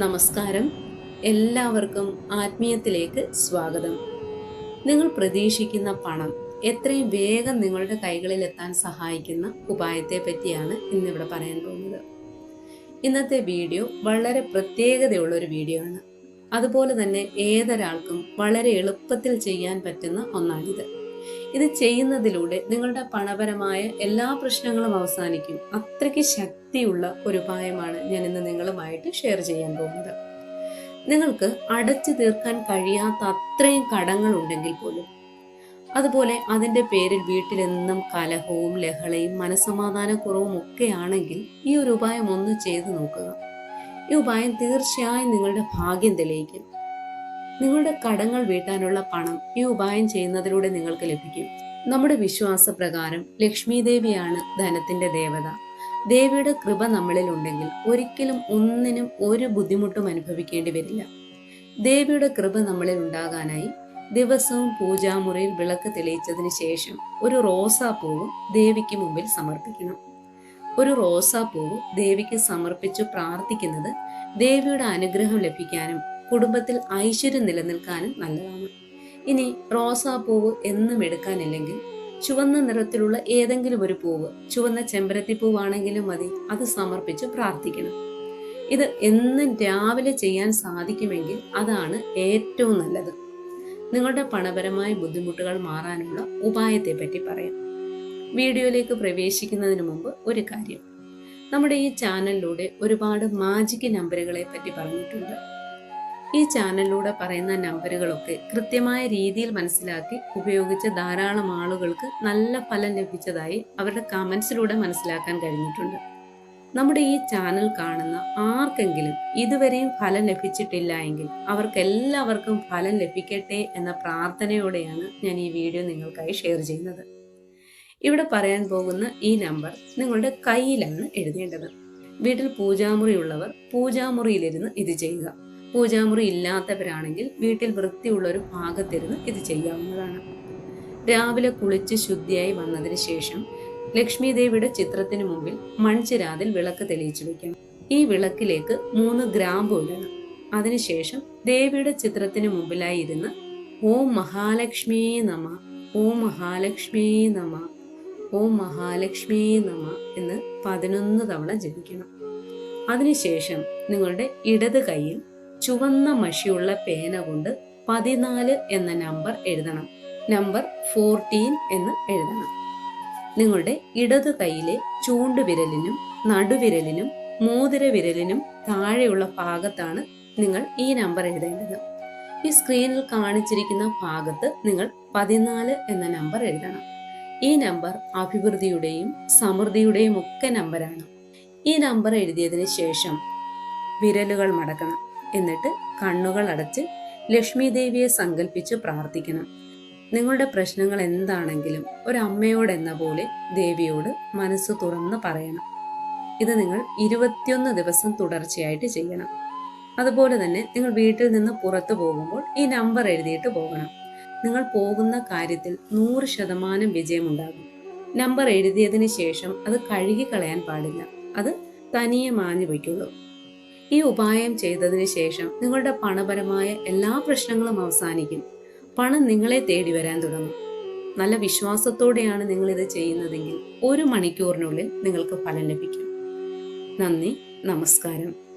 നമസ്കാരം. എല്ലാവർക്കും ആത്മീയത്തിലേക്ക് സ്വാഗതം. നിങ്ങൾ പ്രതീക്ഷിക്കുന്ന പണം എത്രയും വേഗം നിങ്ങളുടെ കൈകളിൽ എത്താൻ സഹായിക്കുന്ന ഉപായത്തെ പറ്റിയാണ് ഇന്നിവിടെ പറയാൻ പോകുന്നത്. ഇന്നത്തെ വീഡിയോ വളരെ പ്രത്യേകതയുള്ള ഒരു വീഡിയോ ആണ്. അതുപോലെ തന്നെ ഏതൊരാൾക്കും വളരെ എളുപ്പത്തിൽ ചെയ്യാൻ പറ്റുന്ന ഒന്നാണിത്. ഇത് ചെയ്യുന്നതിലൂടെ നിങ്ങളുടെ പണപരമായ എല്ലാ പ്രശ്നങ്ങളും അവസാനിക്കും. അത്രയ്ക്ക് ശക്തിയുള്ള ഒരു ഉപായമാണ് ഞാൻ ഇന്ന് നിങ്ങളുമായിട്ട് ഷെയർ ചെയ്യാൻ പോകുന്നത്. നിങ്ങൾക്ക് അടച്ചു തീർക്കാൻ കഴിയാത്ത അത്രയും കടങ്ങൾ ഉണ്ടെങ്കിൽ പോലും അതുപോലെ അതിന്റെ പേരിൽ വീട്ടിലെന്നും കലഹവും ലഹളയും മനസമാധാനക്കുറവും ഒക്കെ ആണെങ്കിൽ ഈ ഒരു ഉപായം ഒന്ന് ചെയ്തു നോക്കുക. ഈ ഉപായം തീർച്ചയായും നിങ്ങളുടെ ഭാഗ്യം തെളിയിക്കും. നിങ്ങളുടെ കടങ്ങൾ വീട്ടാനുള്ള പണം ഈ ഉപായം ചെയ്യുന്നതിലൂടെ നിങ്ങൾക്ക് ലഭിക്കും. നമ്മുടെ വിശ്വാസ പ്രകാരം ലക്ഷ്മി ദേവിയാണ് ധനത്തിന്റെ ദേവത. ദേവിയുടെ കൃപ നമ്മളിൽ ഉണ്ടെങ്കിൽ ഒരിക്കലും ഒന്നിനും ഒരു ബുദ്ധിമുട്ടും അനുഭവിക്കേണ്ടി വരില്ല. ദേവിയുടെ കൃപ നമ്മളിൽ ഉണ്ടാകാനായി ദിവസവും പൂജാമുറിയിൽ വിളക്ക് തെളിയിച്ചതിന് ശേഷം ഒരു റോസാപ്പൂവ് ദേവിക്ക് മുമ്പിൽ സമർപ്പിക്കണം. ഒരു റോസാപ്പൂവ് ദേവിക്ക് സമർപ്പിച്ചു പ്രാർത്ഥിക്കുന്നത് ദേവിയുടെ അനുഗ്രഹം ലഭിക്കാനും കുടുംബത്തിൽ ഐശ്വര്യം നിലനിൽക്കാനും നല്ലതാണ്. ഇനി റോസാപ്പൂവ് എന്നും എടുക്കാനില്ലെങ്കിൽ ചുവന്ന നിറത്തിലുള്ള ഏതെങ്കിലും ഒരു പൂവ് ചുവന്ന ചെമ്പരത്തി പൂവാണെങ്കിലും മതി അത് സമർപ്പിച്ച് പ്രാർത്ഥിക്കണം. ഇത് എന്നും രാവിലെ ചെയ്യാൻ സാധിക്കുമെങ്കിൽ അതാണ് ഏറ്റവും നല്ലത്. നിങ്ങളുടെ പണപരമായ ബുദ്ധിമുട്ടുകൾ മാറാനുള്ള ഉപായത്തെ പറ്റി പറയാം. വീഡിയോയിലേക്ക് പ്രവേശിക്കുന്നതിന് മുമ്പ് ഒരു കാര്യം. നമ്മുടെ ഈ ചാനലിലൂടെ ഒരുപാട് മാജിക് നമ്പറുകളെ പറ്റി പറഞ്ഞിട്ടുണ്ട്. ഈ ചാനലിലൂടെ പറയുന്ന നമ്പറുകളൊക്കെ കൃത്യമായ രീതിയിൽ മനസ്സിലാക്കി ഉപയോഗിച്ച ധാരാളം ആളുകൾക്ക് നല്ല ഫലം ലഭിച്ചതായി അവരുടെ കമൻസിലൂടെ മനസ്സിലാക്കാൻ കഴിഞ്ഞിട്ടുണ്ട്. നമ്മുടെ ഈ ചാനൽ കാണുന്ന ആർക്കെങ്കിലും ഇതുവരെയും ഫലം ലഭിച്ചിട്ടില്ല എങ്കിൽ അവർക്കെല്ലാവർക്കും ഫലം ലഭിക്കട്ടെ എന്ന പ്രാർത്ഥനയോടെയാണ് ഞാൻ ഈ വീഡിയോ നിങ്ങൾക്കായി ഷെയർ ചെയ്യുന്നത്. ഇവിടെ പറയാൻ പോകുന്ന ഈ നമ്പർ നിങ്ങളുടെ കയ്യിലാണ് എഴുതേണ്ടത്. വീട്ടിൽ പൂജാമുറി ഉള്ളവർ പൂജാമുറിയിലിരുന്ന് ഇത് ചെയ്യുക. പൂജാമുറി ഇല്ലാത്തവരാണെങ്കിൽ വീട്ടിൽ വൃത്തിയുള്ള ഒരു ഭാഗത്തിരുന്ന് ഇത് ചെയ്യാവുന്നതാണ്. രാവിലെ കുളിച്ച് ശുദ്ധിയായി വന്നതിന് ശേഷം ലക്ഷ്മി ദേവിയുടെ ചിത്രത്തിന് മുമ്പിൽ മൺചിരാതിൽ വിളക്ക് തെളിയിച്ചു വെക്കണം. ഈ വിളക്കിലേക്ക് മൂന്ന് ഗ്രാമ്പു ഇടണം. അതിനുശേഷം ദേവിയുടെ ചിത്രത്തിന് മുമ്പിലായി ഇരുന്ന് ഓം മഹാലക്ഷ്മി നമ ഓം മഹാലക്ഷ്മി നമ ഓം മഹാലക്ഷ്മി നമ എന്ന് പതിനൊന്ന് തവണ ജപിക്കണം. അതിനുശേഷം നിങ്ങളുടെ ഇടത് കൈയിൽ ചുവന്ന മഷിയുള്ള പേന കൊണ്ട് പതിനാല് എന്ന നമ്പർ എഴുതണം. നമ്പർ ഫോർട്ടീൻ എന്ന് എഴുതണം. നിങ്ങളുടെ ഇടത് കൈയിലെ ചൂണ്ടുവിരലിനും നടുവിരലിനും മോതിര വിരലിനും താഴെയുള്ള ഭാഗത്താണ് നിങ്ങൾ ഈ നമ്പർ എഴുതേണ്ടത്. ഈ സ്ക്രീനിൽ കാണിച്ചിരിക്കുന്ന ഭാഗത്ത് നിങ്ങൾ പതിനാല് എന്ന നമ്പർ എഴുതണം. ഈ നമ്പർ അഭിവൃദ്ധിയുടെയും സമൃദ്ധിയുടെയും ഒക്കെ നമ്പറാണ് ഈ നമ്പർ എഴുതിയതിന് ശേഷം വിരലുകൾ മടക്കണം. എന്നിട്ട് കണ്ണുകൾ അടച്ച് ലക്ഷ്മി ദേവിയെ സങ്കല്പിച്ച് പ്രാർത്ഥിക്കണം. നിങ്ങളുടെ പ്രശ്നങ്ങൾ എന്താണെങ്കിലും ഒരമ്മയോടെന്ന പോലെ ദേവിയോട് മനസ്സ് തുറന്ന് പറയണം. ഇത് നിങ്ങൾ ഇരുപത്തിയൊന്ന് ദിവസം തുടർച്ചയായിട്ട് ചെയ്യണം. അതുപോലെ തന്നെ നിങ്ങൾ വീട്ടിൽ നിന്ന് പുറത്തു പോകുമ്പോൾ ഈ നമ്പർ എഴുതിയിട്ട് പോകണം. നിങ്ങൾ പോകുന്ന കാര്യത്തിൽ നൂറ് ശതമാനം വിജയമുണ്ടാകും. നമ്പർ എഴുതിയതിന് ശേഷം അത് കഴുകി കളയാൻ പാടില്ല. അത് തനിയെ മാഞ്ഞു വയ്ക്കുള്ളൂ. ഈ ഉപായം ചെയ്തതിന് ശേഷം നിങ്ങളുടെ പണപരമായ എല്ലാ പ്രശ്നങ്ങളും അവസാനിക്കും. പണം നിങ്ങളെ തേടി വരാൻ തുടങ്ങും. നല്ല വിശ്വാസത്തോടെയാണ് നിങ്ങൾ ഇത് ചെയ്യുന്നതെങ്കിൽ ഒരു മണിക്കൂറിനുള്ളിൽ നിങ്ങൾക്ക് ഫലം ലഭിക്കും. നന്ദി നമസ്കാരം.